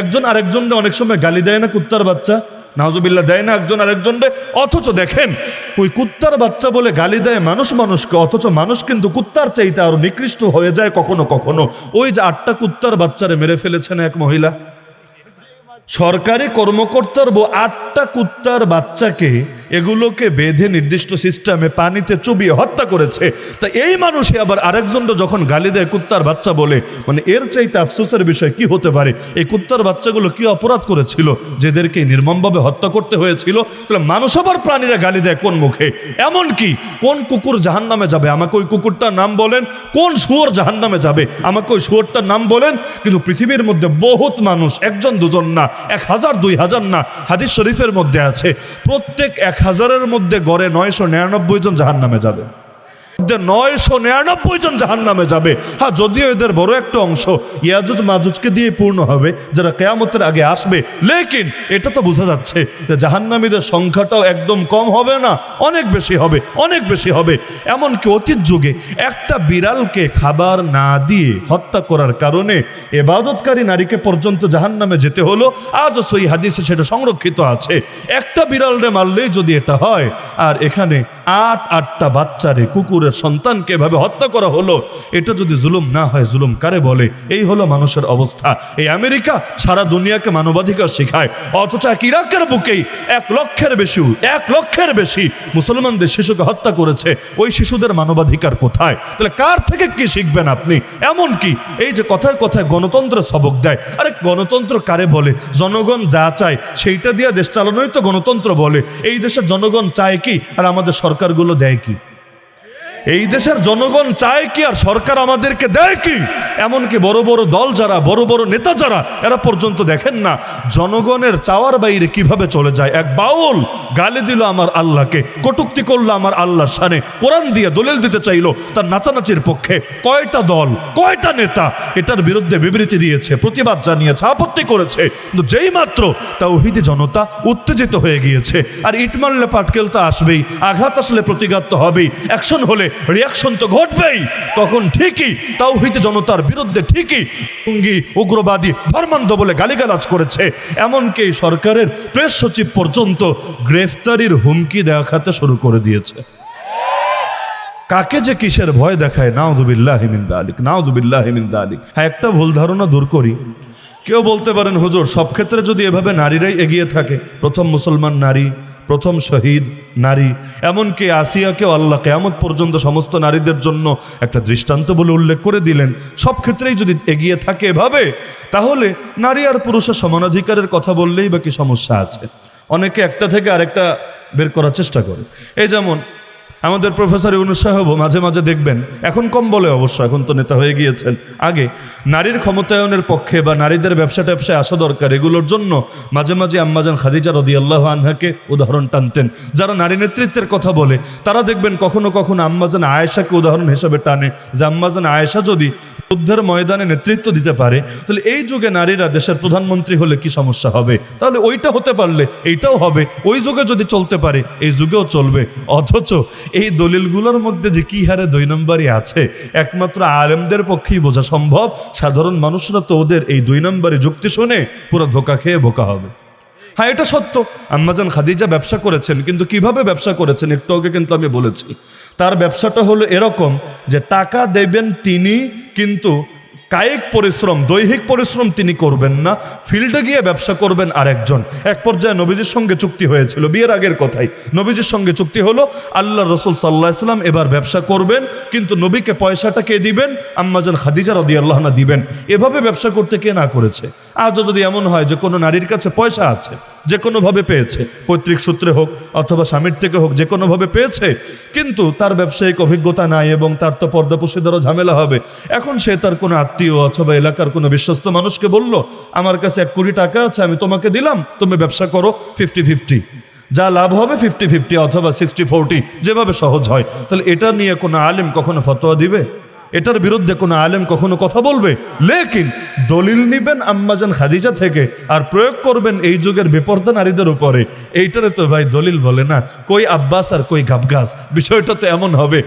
একজন আরেকজনরে অনেক সময় গালি দেয় না, কুত্তার বাচ্চা। নাজুবিল্লা দেয় না একজন আরেকজনরে। অথচ দেখেন, ওই কুত্তার বাচ্চা বলে গালি দেয় মানুষ মানুষকে, অথচ মানুষ কিন্তু কুত্তার চাইতে আরও নিকৃষ্ট হয়ে যায় কখনো কখনো। ওই যে আটটা কুত্তার বাচ্চারে মেরে ফেলেছেন এক মহিলা। সরকারি কর্মকর্তার বউ আটটা কুত্তার বাচ্চাকে এগুলোকে বেঁধে নির্দিষ্ট সিস্টেমে পানিতে চুবিয়ে হত্যা করেছে। তা এই মানুষই আবার আরেকজনটা যখন গালি দেয় কুত্তার বাচ্চা বলে মানে এর চাইতে আফসোসের বিষয় কি হতে পারে? এই কুত্তার বাচ্চাগুলো কি অপরাধ করেছিল? যেদেরকে নির্মমভাবে হত্যা করতে হয়েছিল, তাহলে মানুষ আবার প্রাণীরা গালি দেয় কোন মুখে? এমন কি? কোন কুকুর জাহান নামে যাবে? আমাকে ওই কুকুরটার নাম বলেন? কোন শুয়োর জাহান নামে যাবে? আমাকে ওই শুয়োরটার নাম বলেন? কিন্তু পৃথিবীর মধ্যে বহুত মানুষ, একজন দুজন না, এক হাজার, দুই হাজার না। হাদিস শরীফের মধ্যে আছে প্রত্যেক এক হাজারের মধ্যে গড়ে নয়শো নিরানব্বই জন জাহান নামে যাবে। নয়শো নিরানব্বই জন জাহান নামে যাবে। হ্যাঁ যদিও এদের বড় একটা অংশ ইয়াজুজ মাজুজকে দিয়ে পূর্ণ হবে, যারা কেয়ামতের আগে আসবে। লেকিন এটা তো বোঝা যাচ্ছে যে জাহান্নামীদের সংখ্যাটাও একদম কম হবে না, অনেক বেশি হবে, অনেক বেশি হবে। এমনকি অতীত যুগে একটা বিড়ালকে খাবার না দিয়ে হত্যা করার কারণে এবাদতকারী নারীকে পর্যন্ত জাহান্নামে যেতে হলো, আজও সই হাদিসে সেটা সংরক্ষিত আছে। একটা বিড়ালরে মারলেই যদি এটা হয়, আর এখানে আট, আটটা বাচ্চারে কুকুরের সন্তানকে এভাবে হত্যা করা হলো, এটা যদি জুলুম না হয়, জুলুম কারে বলে? এই হলো মানুষের অবস্থা। এই আমেরিকা সারা দুনিয়াকে মানবাধিকার শেখায়, অথচ এক ইরাকের বুকেই এক লক্ষের বেশি, এক লক্ষের বেশি মুসলমানদের শিশুকে হত্যা করেছে। ওই শিশুদের মানবাধিকার কোথায়? তাহলে কার থেকে কি শিখবেন আপনি? এমন কি? এই যে কথায় কথায় গণতন্ত্র সবক দেয়। আরে গণতন্ত্র কারে বলে? জনগণ যা চায়, সেইটা দিয়ে দেশ চালানোই তো গণতন্ত্র বলে। এই দেশের জনগণ চায় কি? আর আমাদের সরকারগুলো দেয় কি? এই দেশের জনগণ চায় কি আর সরকার আমাদেরকে দেয় কি? এমনকি বড় বড় দল যারা, বড় বড় নেতা যারা, এরা পর্যন্ত দেখেন না জনগণের চাওয়ার বাইরে কীভাবে চলে যায়। এক বাউল গালি দিল আমার আল্লাহকে, কটুক্তি করল আমার আল্লাহর সানে, কোরআন দিয়ে দলিল দিতে চাইলো তার নাচানাচির পক্ষে। কয়টা দল, কয়টা নেতা এটার বিরুদ্ধে বিবৃতি দিয়েছে, প্রতিবাদ জানিয়েছে, আপত্তি করেছে, কিন্তু যেই মাত্র তাওহিদি জনতা উত্তেজিত হয়ে গিয়েছে। আর ইট মারলে পাটকেল তো আসবেই, আঘাত আসলে প্রতিঘাত তো হবেই, অ্যাকশন হলে রিয়াকশন তো ঘটবেই। তখন ঠিকই তাওহিদ জনতার বিরুদ্ধে ঠিকই জঙ্গি, উগ্রবাদী, ধর্মান্ধ বলে গালিগালাজ করেছে। এমনকি সরকারের প্রেস সচিব পর্যন্ত গ্রেফতারির হুমকি দেখাতে শুরু করে দিয়েছে। কাকে যে কিসের ভয় দেখায় নাউদুবিল্লাহ হিমিন্দা আলিক নাউদুবিল্লাহ হিমিন্দা আলিক হ্যাঁ একটা ভুল ধারণা দূর করি। কেউ বলতে পারেন, হুজুর, সব ক্ষেত্রে যদি এভাবে নারীরাই এগিয়ে থাকে, প্রথম মুসলমান নারী, প্রথম শহীদ নারী, এমনকি আসিয়াকেও আল্লাহ কেয়ামত পর্যন্ত সমস্ত নারীদের জন্য একটা দৃষ্টান্ত বলে উল্লেখ করে দিলেন, সব ক্ষেত্রেই যদি এগিয়ে থাকে এভাবে, তাহলে নারী আর পুরুষের সমানাধিকারের কথা বললেই বা কি সমস্যা আছে? অনেকে একটা থেকে আরেকটা বের করার চেষ্টা করে। এই যেমন আমাদের প্রফেসর ইউনুস সাহেব মাঝে মাঝে দেখবেন, এখন কম বলে অবশ্য, এখন তো নেতা হয়ে গিয়েছেন। আগে, নারীর ক্ষমতায়নের পক্ষে বা নারীদের ব্যবসা ট্যাবসায় আসা দরকার, এগুলোর জন্য মাঝে মাঝে আম্মাজান খাদিজা রদি আল্লাহ আনহাকে উদাহরণ টানতেন। যারা নারী নেতৃত্বের কথা বলে, তারা দেখবেন কখনো কখনো আম্মাজান আয়েশাকে উদাহরণ হিসেবে টানে, যে আম্মাজান আয়েশা যদি যুদ্ধের ময়দানে নেতৃত্ব দিতে পারে, তাহলে এই যুগে নারীরা দেশের প্রধানমন্ত্রী হলে কি সমস্যা হবে? তাহলে ওইটা হতে পারলে এইটাও হবে, ওই যুগে যদি চলতে পারে, এই যুগেও চলবে। অথচ এই দলিলগুলোর মধ্যে যে কি হারে দুই নম্বরই আছে, একমাত্র আলেমদের পক্ষেই বোঝা সম্ভব, সাধারণ মানুষরা তো ওদের এই দুই নম্বরে যুক্তি শুনে পুরো ধোকা খেয়ে বোকা হবে। হ্যাঁ এটা সত্য। আম্মাজান খাদিজা ব্যবসা করেছেন, কিন্তু কীভাবে ব্যবসা করেছেন একটু আগে কিন্তু আমি বলেছি। তার ব্যবসাটা হলো এরকম যে টাকা দেবেন তিনি, কিন্তু কায়িক পরিশ্রম, দৈহিক পরিশ্রম তিনি করবেন না। ফিল্ডে গিয়ে ব্যবসা করবেন আরেকজন। এক পর্যায়ে নবীজির সঙ্গে চুক্তি হয়েছিল, বিয়ের আগের কথাই। নবীজির সঙ্গে চুক্তি হলো আল্লাহ রসুল সাল্লাহ ইসলাম এবার ব্যবসা করবেন, কিন্তু নবীকে পয়সাটা কে দিবেন? আম্মাজান খাদিজা রদি আল্লাহ না দিবেন। এভাবে ব্যবসা করতে কে না করেছে? আজও যদি এমন হয় যে কোনো নারীর কাছে পয়সা আছে, যে কোনোভাবে পেয়েছে, পৈতৃক সূত্রে হোক অথবা স্বামীর থেকে হোক, যে কোনোভাবে পেয়েছে, কিন্তু তার ব্যবসায়িক অভিজ্ঞতা নাই এবং তার তো পর্দাপুষিদারও ঝামেলা হবে। এখন সে তার কোনো আত্মীয় অথবা এলাকার কোনো বিশ্বস্ত মানুষকে বলল, আমার কাছে এক কোটি টাকা আছে, আমি তোমাকে দিলাম, তুমি ব্যবসা করো ফিফটি ফিফটি যা লাভ হবে ফিফটি ফিফটি অথবা সিক্সটি ফোরটি যেভাবে সহজ হয়। তাহলে এটা নিয়ে কোনো আলেম কখনো ফতোয়া দিবে? এটার বিরুদ্ধে কোনো আলেম কখনো কথা বলবে? লেকিন দলিল নিবেন আম্মাজান খাদিজা থেকে আর প্রয়োগ করবেন এই যুগের বিপর্দা নারীদের উপরে। এইটারে তো ভাই দলিল বলে না। কই আব্বাস আর কই গাবগাছ বিষয়টা তো এমন হবে।